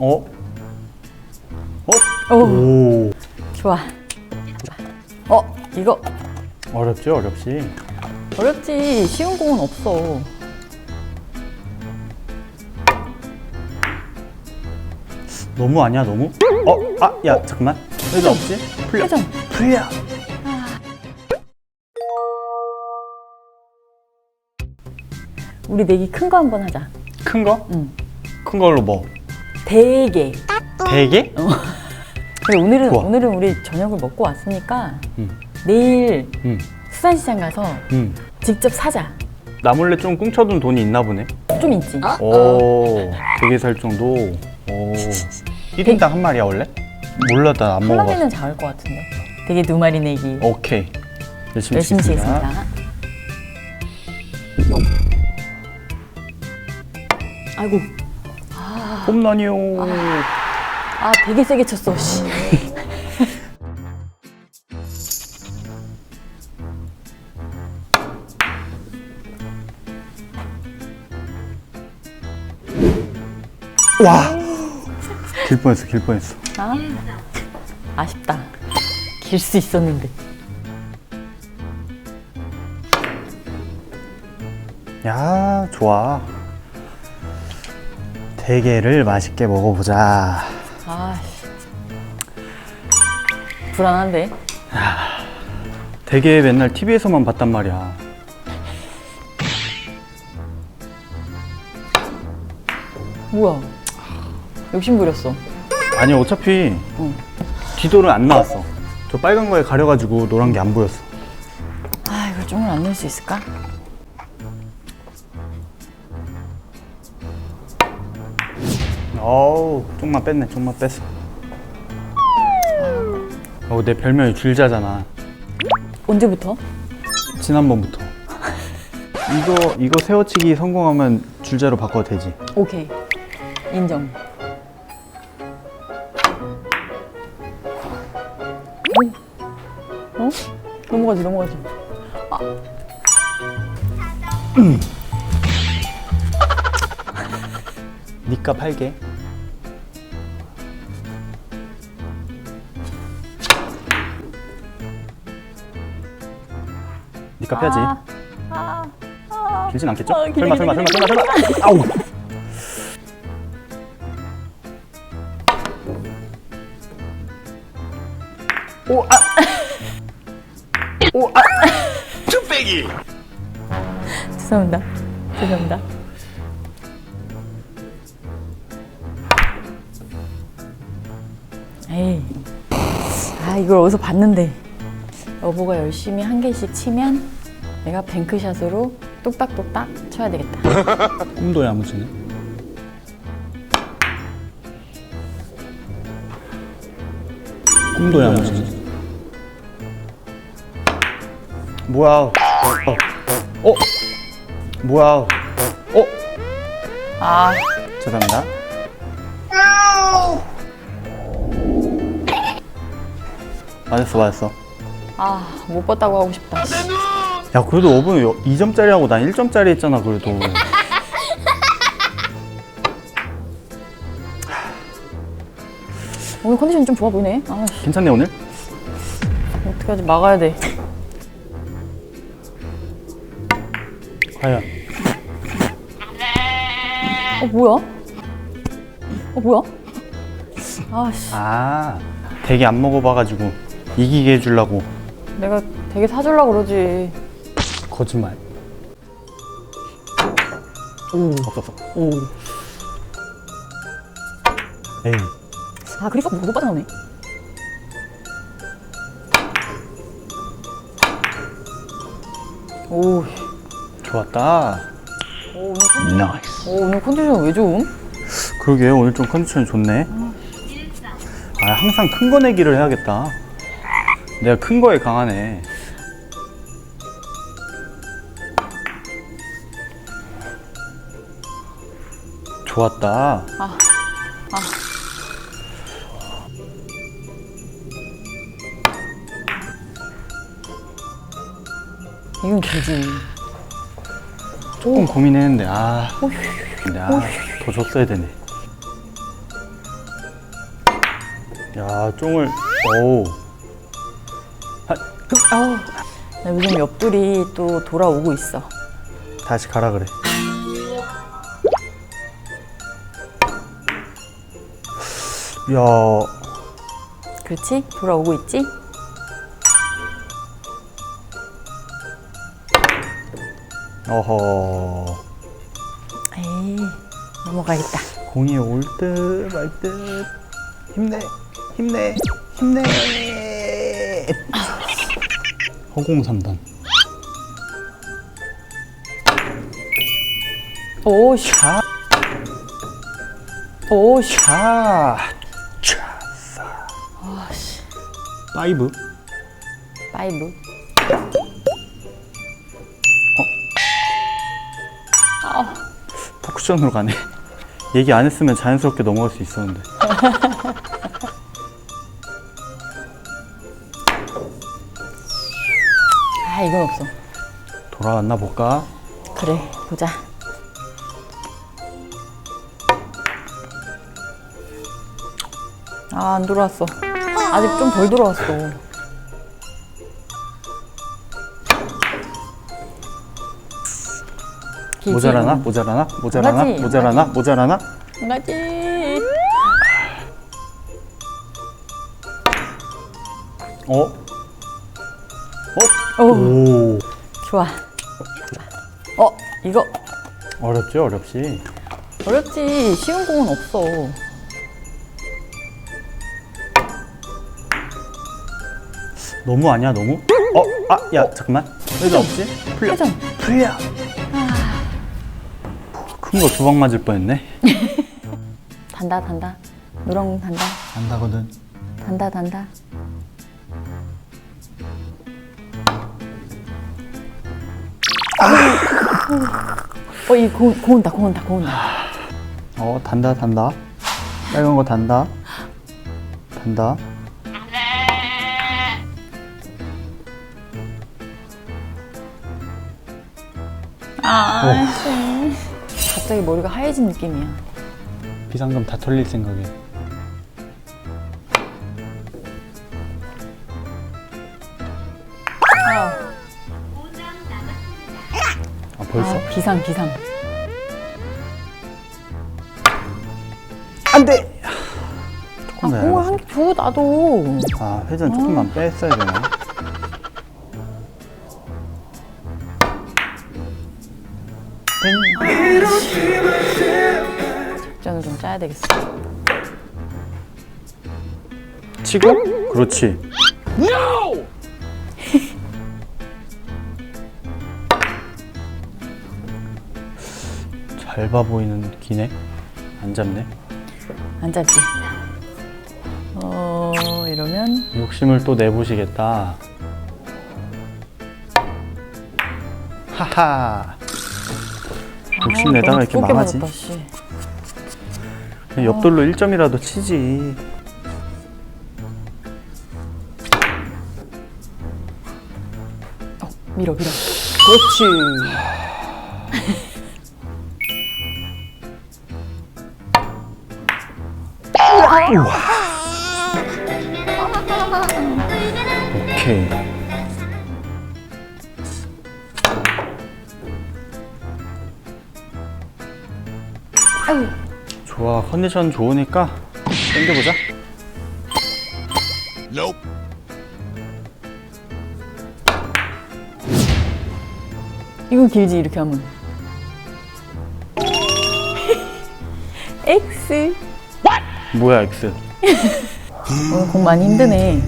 어? 어? 오, 오. 좋아. 어, 이거 어렵지, 어렵지. 어렵지. 쉬운 공은 없어. 너무 아니야, 너무? 어? 아, 야, 잠깐만. 회전 없지? 풀려. 회전. 풀려. 우리 내기 큰 거 한번 하자. 큰 거? 응. 큰 걸로 뭐? 대게. 대게? 근데 오늘은 좋아. 오늘은 우리 저녁을 먹고 왔으니까 응. 내일 응. 수산시장 가서 응. 직접 사자. 나 몰래 좀 꽁쳐둔 돈이 있나 보네. 좀 있지. 오, 되게 살 정도. 오. 1인당 한 마리야, 원래? 몰라, 나안한 먹어봤어. 마리는 작을 것 같은데. 되게 두 마리 내기. 오케이. 열심히, 열심히 치겠습니다. 치겠습니다. 아이고, 홈런이요. 아 되게 세게 쳤어. 씨. 와. 길 뻔했어, 길 뻔했어. 아, 아쉽다. 길 수 있었는데. 야, 좋아. 대게를 맛있게 먹어보자. 아, 불안한데. 대게 맨날 TV에서만 봤단 말이야. 뭐야? 욕심 부렸어. 아니, 어차피 응. 뒤돌은 안 나왔어. 저 빨간 거에 가려가지고 노란 게 안 보였어. 아, 이걸 좀을 안 넣을 수 있을까? 어우, 좀만 뺐네, 좀만 뺐어. 어, 내 별명이 줄자잖아. 언제부터? 지난번부터. 이거, 이거 세워치기 성공하면 줄자로 바꿔도 되지. 오케이. 인정. 오. 어? 넘어가지, 넘어가지. 니값 8개. 니값 해야지. 아, 아, 길진 않겠죠? 아, 길게, 설마, 설마, 길게, 설마, 설마, 설마. 아우. 오, 아. 오, 아. 죄송합니다. 죄송합니다. 에이. 아, 이걸 어디서 봤는데. 여보가 열심히 한 개씩 치면 내가 뱅크샷으로 똑딱똑딱 쳐야 되겠다. 꿈도 야무지네. 꿈도 야무지네. 뭐야? 어, 어, 어, 뭐야? 어, 아, 죄송합니다. 맞았어, 맞았어. 아, 못 봤다고 하고 싶다. 씨. 야, 그래도 5분 2점짜리 하고 난 1점짜리 했잖아, 그래도. 오늘 컨디션 좀 좋아 보이네. 아, 씨, 괜찮네, 오늘? 어떡하지? 막아야 돼. 과연. 어, 뭐야? 어, 뭐야? 아, 씨. 아, 되게 안 먹어봐가지고 이기게 해주려고. 내가 되게 사주려고 그러지. 거짓말. 오, 없어, 없어. 오. 에이. 아, 그러니까 못 빠져나오네. 오, 좋았다. 오, 오늘 컨디션, 나이스. 오, 오늘 컨디션 왜 좋음? 그러게 오늘 좀 컨디션이 좋네. 아 항상 큰 거 내기를 해야겠다. 내가 큰 거에 강하네. 좋았다. 아, 이건 되지. 조금 고민했는데 아. 근데 아, 더 줬어야 되네. 야, 쫑을, 오. 아우, 나 요즘 옆돌이 또 돌아오고 있어. 다시 가라 그래. 야, 그렇지? 돌아오고 있지? 어허. 에이, 넘어가겠다. 공이 올 듯 말 듯. 힘내, 힘내, 힘내. 허공 3단. 오씨, 차, 오씨. 파이브. 파이브. 포크션으로 가네. 얘기 안 했으면 자연스럽게 넘어갈 수 있었는데. 아, 이건 없어. 돌아왔나 볼까? 그래, 보자. 아, 안 돌아왔어. 아직 좀덜 돌아왔어. 길지? 모자라나? 모자라나? 모자라나? 가지, 모자라나? 모자라나? 안 가지. 어? 어? 오, 오. 좋아. 어, 이거 어렵지, 어렵지. 어렵지. 쉬운 공은 없어. 너무 아니야, 너무? 어? 아, 야, 잠깐만. 회전 없지? 풀려. 회전. 풀려. 큰 거 두 방 맞을 뻔했네. 단다, 단다. 누렁 단다. 안다거든. 단다, 단다. 어, 이 고, 고 온다, 고 온다, 고 온다. 어, 단다, 단다. 빨간 거 단다. 단다. 아, 갑자기 머리가 하얘진 느낌이야. 비상금 다 털릴 생각에. 아, 아, 벌써? 아, 비상, 비상. 안 돼! 아, 조금 더 공을 얇았어. 한개 줘, 나도. 아, 회전 조금만 뺐어야 되나? 짜야 되겠어. 치고? 그렇지. 잘봐 보이는 기네. 안 잡네. 안 짧지? 어, 이러면 욕심을 또 내보시겠다. 하하. 욕심 내다가 이렇게 망하지. 씨. 옆돌로 1점이라도 치지. 밀어, 밀어. 그렇지. 오케이. 컨디션 좋으니까 당겨보자. 이거 길지, 이렇게 하면. X. 뭐야, X. 오늘 공 많이 힘드네.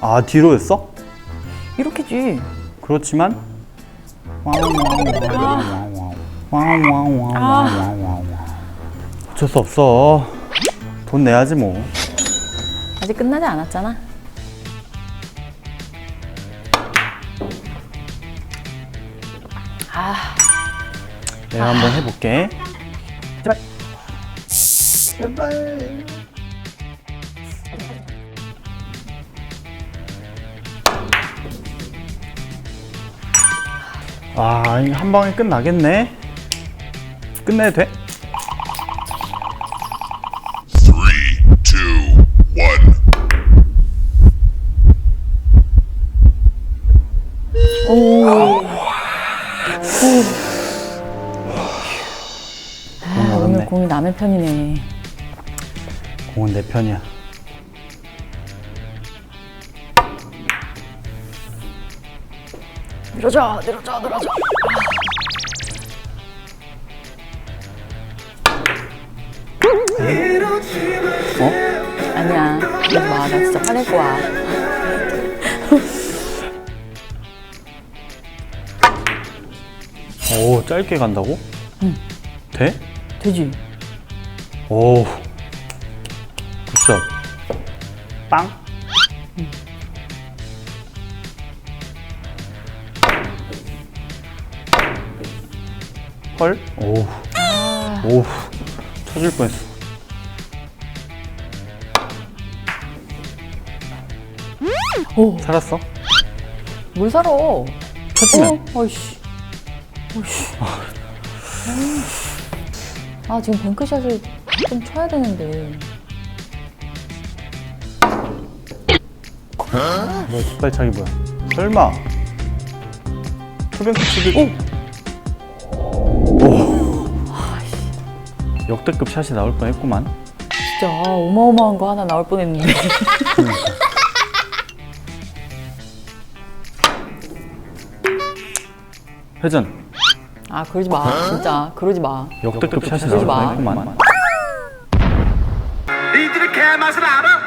아, 뒤로였어? 이렇게지. 그렇지만 어쩔 수 없어. 돈 내야지 뭐. 아직 끝나지 않았잖아. 아, 내가 한번 해볼게. 제발. 제발. 아, 이거 한 방에 끝나겠네. 끝내도 돼? 아, 음. 아, 남의 편이네. 공은 내 편이야. 늘어져, 늘어져, 늘어져. 아. 나 진짜 화낼 거야. 오, 짧게 간다고? 응. 돼? 되지? 오. 굿샷. 빵. 헐? 오. 오. 터질 뻔했어. 오. 살았어? 뭘 살아? 터지면. 어, 어이씨. 어이씨. 아, 지금 뱅크샷을 좀 쳐야 되는데. 너 뒷발 차기 뭐야? 설마. 투뱅크 치기. 역대급 샷이 나올 뻔 했구만. 진짜 어마어마한 거 하나 나올 뻔 했는데. 회전. 아, 그러지 마. 진짜. 그러지 마. 역대급 샷이 그러지 마. 니들의 개맛을 알아?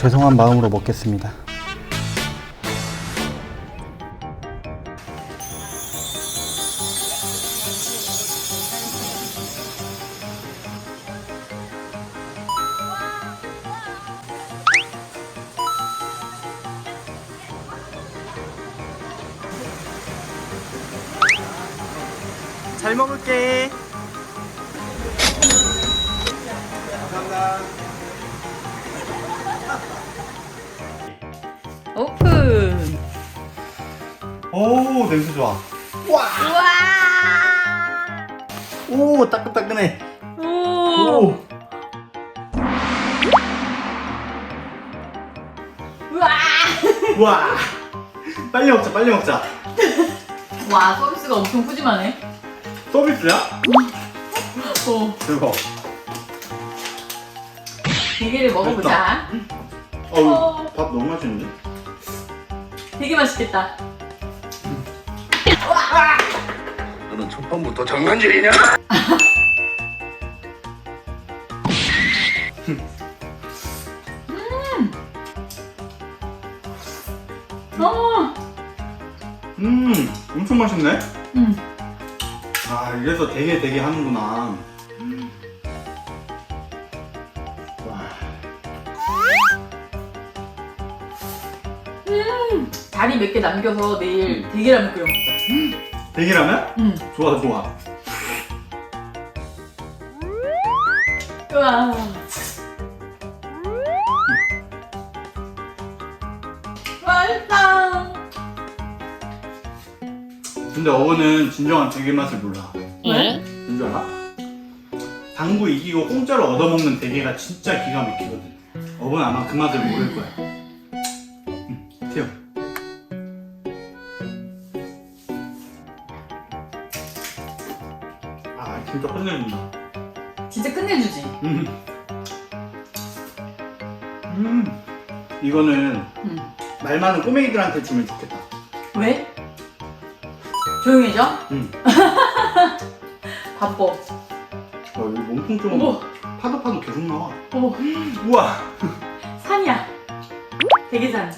죄송한 마음으로 먹겠습니다. 잘 먹을게. 오픈! 오 냄새 좋아. 와. 오 따끈따끈해. 오! 오. 우와! 와. 빨리 먹자 빨리 먹자. 와, 서비스가 엄청 푸짐하네. 서비스야? 오, 대박. 대게를 먹어보자. 어우 밥 너무 맛있는데? 되게 맛있겠다. 너는 첫 번부터 장난질이냐? 어! 음 엄청 맛있네. 음. 아 이래서 되게 되게 하는구나. 와. 다리 몇 개 남겨서 내일 대게라면 끓여 먹자. 대기라면? 음. 좋아 좋아. 우와. 맛있다. 근데 어부는 진정한 대게 맛을 몰라. 왜? 왠줄 알아? 당구 이기고 공짜로 얻어먹는 대게가 진짜 기가 막히거든. 어부는 아마 그 맛을 모를 거야. 응, 태워. 아 진짜 끝내준다. 진짜 끝내주지. 음. 음. 이거는 음. 말 많은 꼬맹이들한테 주면 좋겠다. 왜? 조용해져? 응. 바빠. 어, 여기 몸통 좀 어머, 파도 파도 계속 나와. 어머, 우와. 산이야. 대게산.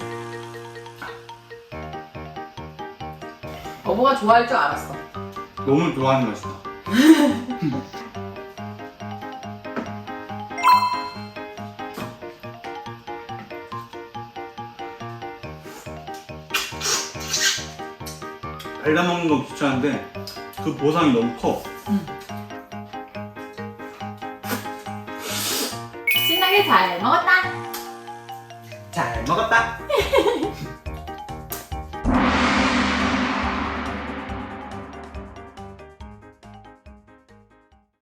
어버가 좋아할 줄 알았어. 너무 좋아하는 맛이다. 발라 먹는 거 귀찮은데 그 보상이 너무 커. 신나게 잘 먹었다. 잘 먹었다.